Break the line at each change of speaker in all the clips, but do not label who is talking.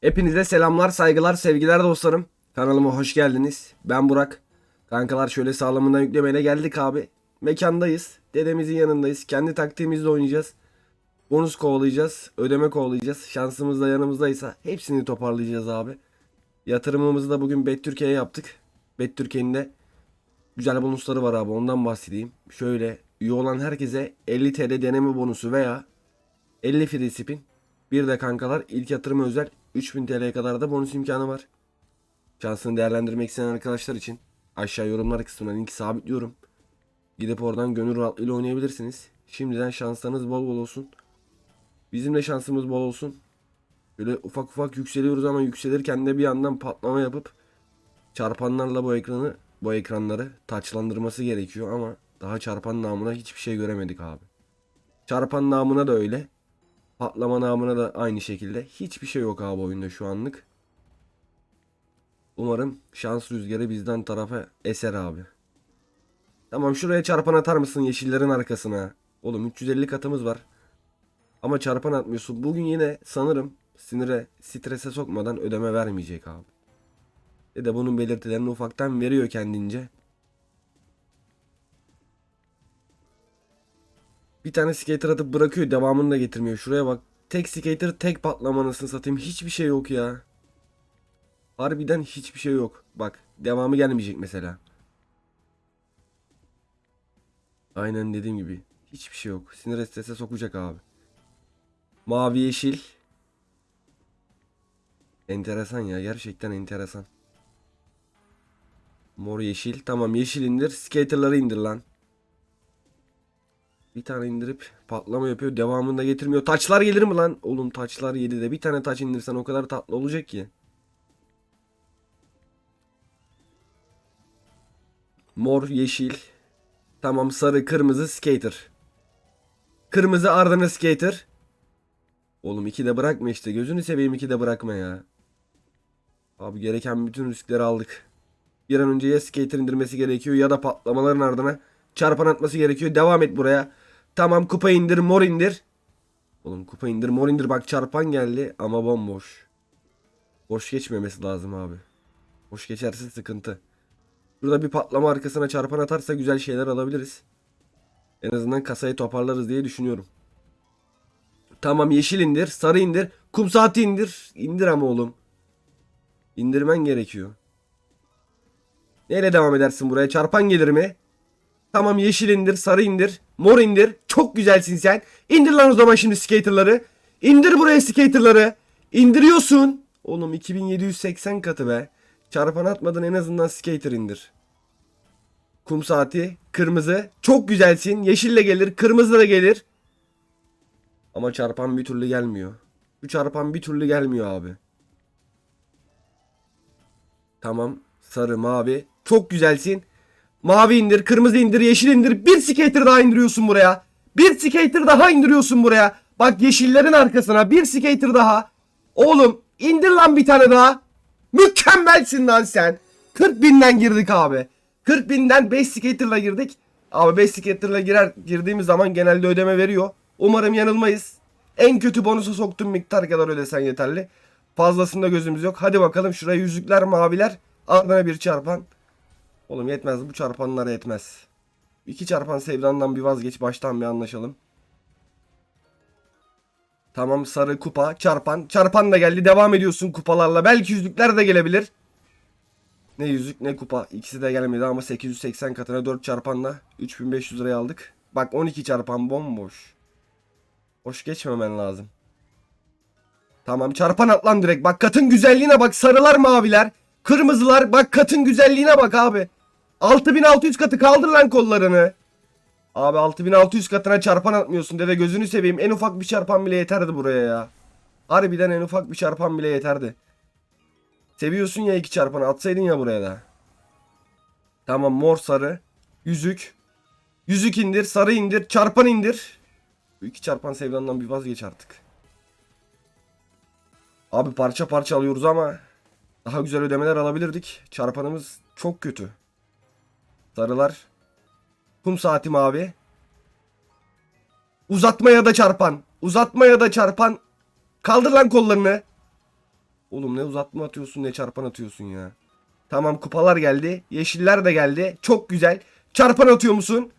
Hepinize selamlar, saygılar, sevgiler dostlarım. Kanalıma hoş geldiniz. Ben Burak. Kankalar şöyle sağlamından yüklemeyle geldik abi. Mekandayız. Dedemizin yanındayız. Kendi taktiğimizle oynayacağız. Bonus kovalayacağız. Ödeme kovalayacağız. Şansımız da yanımızdaysa hepsini toparlayacağız abi. Yatırımımızı da bugün Bet Türkiye'ye yaptık. Bet Türkiye'nin de güzel bonusları var abi. Ondan bahsedeyim. Şöyle üye olan herkese 50 TL deneme bonusu veya 50 free spin. Bir de kankalar ilk yatırıma özel 3000 TL'ye kadar da bonus imkanı var. Şansını değerlendirmek isteyen arkadaşlar için aşağı yorumlar kısmına linki sabitliyorum. Gidip oradan gönül rahatlığıyla oynayabilirsiniz. Şimdiden şanslarınız bol bol olsun. Bizim de şansımız bol olsun. Böyle ufak ufak yükseliyoruz ama yükselirken de bir yandan patlama yapıp çarpanlarla bu ekranı bu ekranları taçlandırması gerekiyor ama daha çarpan namına hiçbir şey göremedik abi. Çarpan namına da öyle. Patlama namına da aynı şekilde. Hiçbir şey yok abi oyunda şu anlık. Umarım şans rüzgarı bizden tarafa eser abi. Tamam şuraya çarpan atar mısın yeşillerin arkasına? Oğlum 350 katımız var. Ama çarpan atmıyorsun. Bugün yine sanırım sinire, strese sokmadan ödeme vermeyecek abi. Ya da bunun belirtilerini ufaktan veriyor kendince. Bir tane skater atıp bırakıyor devamını da getirmiyor. Şuraya bak. Tek skater tek patlamanısını satayım. Hiçbir şey yok ya. Harbiden hiçbir şey yok. Bak devamı gelmeyecek mesela. Aynen dediğim gibi. Hiçbir şey yok. Sinir strese sokacak abi. Mavi yeşil. Enteresan ya. Gerçekten enteresan. Mor yeşil. Tamam yeşil indir. Skaterları indir lan. Bir tane indirip patlama yapıyor. Devamında getirmiyor. Taçlar gelir mi lan? Oğlum taçlar yedi de bir tane taç indirsen o kadar tatlı olacak ki. Mor, yeşil. Tamam sarı, kırmızı skater. Kırmızı ardına skater. Oğlum iki de bırakma işte. Gözünü seveyim iki de bırakma ya. Abi gereken bütün riskleri aldık. Bir an önce ya skater indirmesi gerekiyor ya da patlamaların ardına çarpan atması gerekiyor. Devam et buraya. Tamam kupa indir mor indir. Oğlum kupa indir mor indir bak çarpan geldi ama bomboş. Boş geçmemesi lazım abi. Boş geçerse sıkıntı. Burada bir patlama arkasına çarpan atarsa güzel şeyler alabiliriz. En azından kasayı toparlarız diye düşünüyorum. Tamam yeşil indir, sarı indir, kum saati indir. İndir ama oğlum. İndirmen gerekiyor. Neyle devam edersin buraya? Çarpan gelir mi? Tamam yeşil indir, sarı indir, mor indir. Çok güzelsin sen. İndir lan o zaman şimdi skaterları. İndir buraya skaterları. İndiriyorsun. Oğlum 2780 katı be. Çarpan atmadan en azından skater indir. Kum saati, kırmızı. Çok güzelsin. Yeşille gelir, kırmızı da gelir. Ama çarpan bir türlü gelmiyor. Bu çarpan bir türlü gelmiyor abi. Tamam. Sarı, mavi. Çok güzelsin. Mavi indir, kırmızı indir, yeşil indir. Bir skater daha indiriyorsun buraya. Bir skater daha indiriyorsun buraya. Bak yeşillerin arkasına bir skater daha. Oğlum indir lan bir tane daha. Mükemmelsin lan sen. 40 binden girdik abi. 40 binden 5 skater'la girdik. Abi 5 skater'la girer, girdiğimiz zaman genelde ödeme veriyor. Umarım yanılmayız. En kötü bonusa soktuğum miktar kadar ödesen yeterli. Fazlasında gözümüz yok. Hadi bakalım şuraya yüzükler maviler. Ardına bir çarpan. Oğlum yetmez bu çarpanlara yetmez. İki çarpan sevdandan bir vazgeç baştan bir anlaşalım. Tamam sarı kupa çarpan. Çarpan da geldi devam ediyorsun kupalarla. Belki yüzükler de gelebilir. Ne yüzük ne kupa. İkisi de gelmedi ama 880 katına 4 çarpanla 3500 liraya aldık. Bak 12 çarpan bomboş. Boş geçmemen lazım. Tamam çarpan atlan direkt. Bak katın güzelliğine bak. Sarılar maviler. Kırmızılar. Bak katın güzelliğine bak abi. 6600 katı kaldır lan kollarını. Abi 6600 katına çarpan atmıyorsun dede gözünü seveyim. En ufak bir çarpan bile yeterdi buraya ya. Harbiden en ufak bir çarpan bile yeterdi. Seviyorsun ya iki çarpanı atsaydın ya buraya da. Tamam mor sarı. Yüzük. Yüzük indir sarı indir çarpan indir. Bu iki çarpan sevdandan bir vazgeç artık. Abi parça parça alıyoruz ama daha güzel ödemeler alabilirdik. Çarpanımız çok kötü. Sarılar. Kum saati mavi. Uzatma ya da çarpan. Uzatma ya da çarpan. Kaldır lan kollarını. Oğlum ne uzatma atıyorsun ne çarpan atıyorsun ya. Tamam kupalar geldi. Yeşiller de geldi. Çok güzel. Çarpan atıyor musun?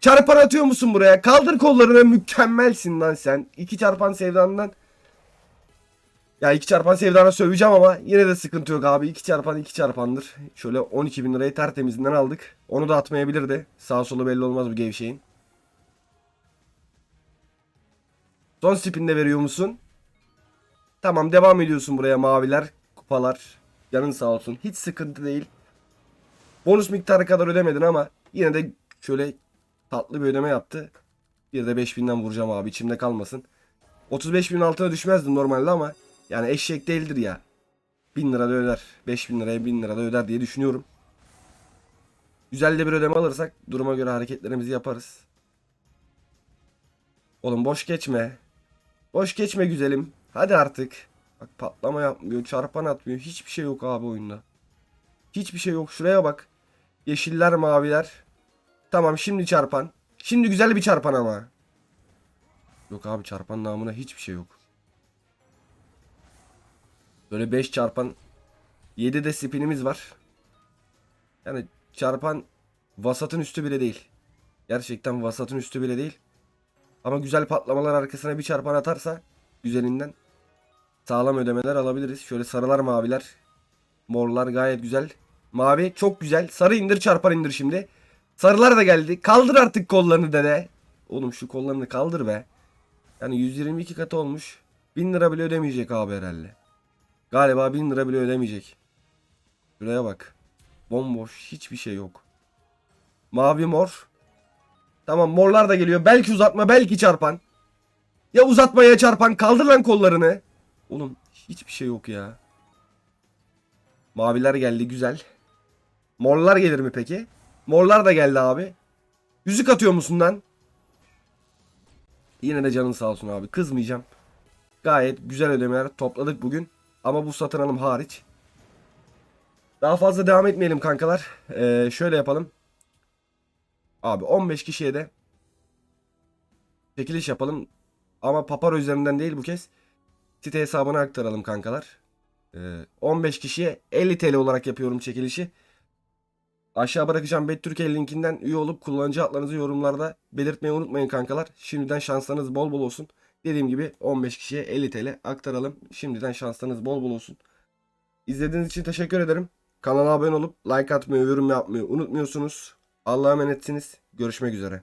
Çarpan atıyor musun buraya? Kaldır kollarını mükemmelsin lan sen. İki çarpan sevdandan. Ya iki çarpan sevdana söveceğim ama yine de sıkıntı yok abi. İki çarpan iki çarpandır. Şöyle 12 bin lirayı tertemizinden aldık. Onu da atmayabilirdi. Sağ solu belli olmaz bu gevşeyin. Son spinde veriyor musun? Tamam devam ediyorsun buraya maviler, kupalar. Yanın sağ olsun. Hiç sıkıntı değil. Bonus miktarı kadar ödemedin ama yine de şöyle tatlı bir ödeme yaptı. Bir de 5000'den vuracağım abi içimde kalmasın. 35 bin altına düşmezdim normalde ama yani eşek değildir ya. 1000 lira da öder. 5000 liraya 1000 lira da öder diye düşünüyorum. Güzel de bir ödeme alırsak duruma göre hareketlerimizi yaparız. Oğlum boş geçme. Boş geçme güzelim. Hadi artık. Bak patlama yapmıyor, çarpan atmıyor. Hiçbir şey yok abi oyunda. Hiçbir şey yok. Şuraya bak. Yeşiller, maviler. Tamam şimdi çarpan. Şimdi güzel bir çarpan ama. Yok abi çarpan namına hiçbir şey yok. Böyle 5 çarpan 7 de spinimiz var. Yani çarpan vasatın üstü bile değil. Gerçekten vasatın üstü bile değil. Ama güzel patlamalar arkasına bir çarpan atarsa güzelinden sağlam ödemeler alabiliriz. Şöyle sarılar maviler. Morlar gayet güzel. Mavi çok güzel. Sarı indir çarpan indir şimdi. Sarılar da geldi. Kaldır artık kollarını dede. Oğlum şu kollarını kaldır be. Yani 122 katı olmuş. 1000 lira bile ödemeyecek abi herhalde. Galiba 1000 lira bile ödemeyecek. Şuraya bak. Bomboş. Hiçbir şey yok. Mavi mor. Tamam morlar da geliyor. Belki uzatma belki çarpan. Ya uzatma ya çarpan. Kaldır lan kollarını. Oğlum hiçbir şey yok ya. Maviler geldi güzel. Morlar gelir mi peki? Morlar da geldi abi. Yüzük atıyor musun lan? Yine de canın sağ olsun abi. Kızmayacağım. Gayet güzel ödemeler topladık bugün. Ama bu satın alım hariç. Daha fazla devam etmeyelim kankalar. Ee, şöyle yapalım. Abi 15 kişiye de çekiliş yapalım. Ama Paparo üzerinden değil bu kez. Site hesabına aktaralım kankalar. Ee, 15 kişiye 50 TL olarak yapıyorum çekilişi. Aşağı bırakacağım Bet Türkiye linkinden üye olup kullanıcı adlarınızı yorumlarda belirtmeyi unutmayın kankalar. Şimdiden şanslarınız bol bol olsun. Dediğim gibi 15 kişiye 50 TL aktaralım. Şimdiden şanslarınız bol bol olsun. İzlediğiniz için teşekkür ederim. Kanala abone olup like atmayı, yorum yapmayı unutmuyorsunuz. Allah'a emanetsiniz. Görüşmek üzere.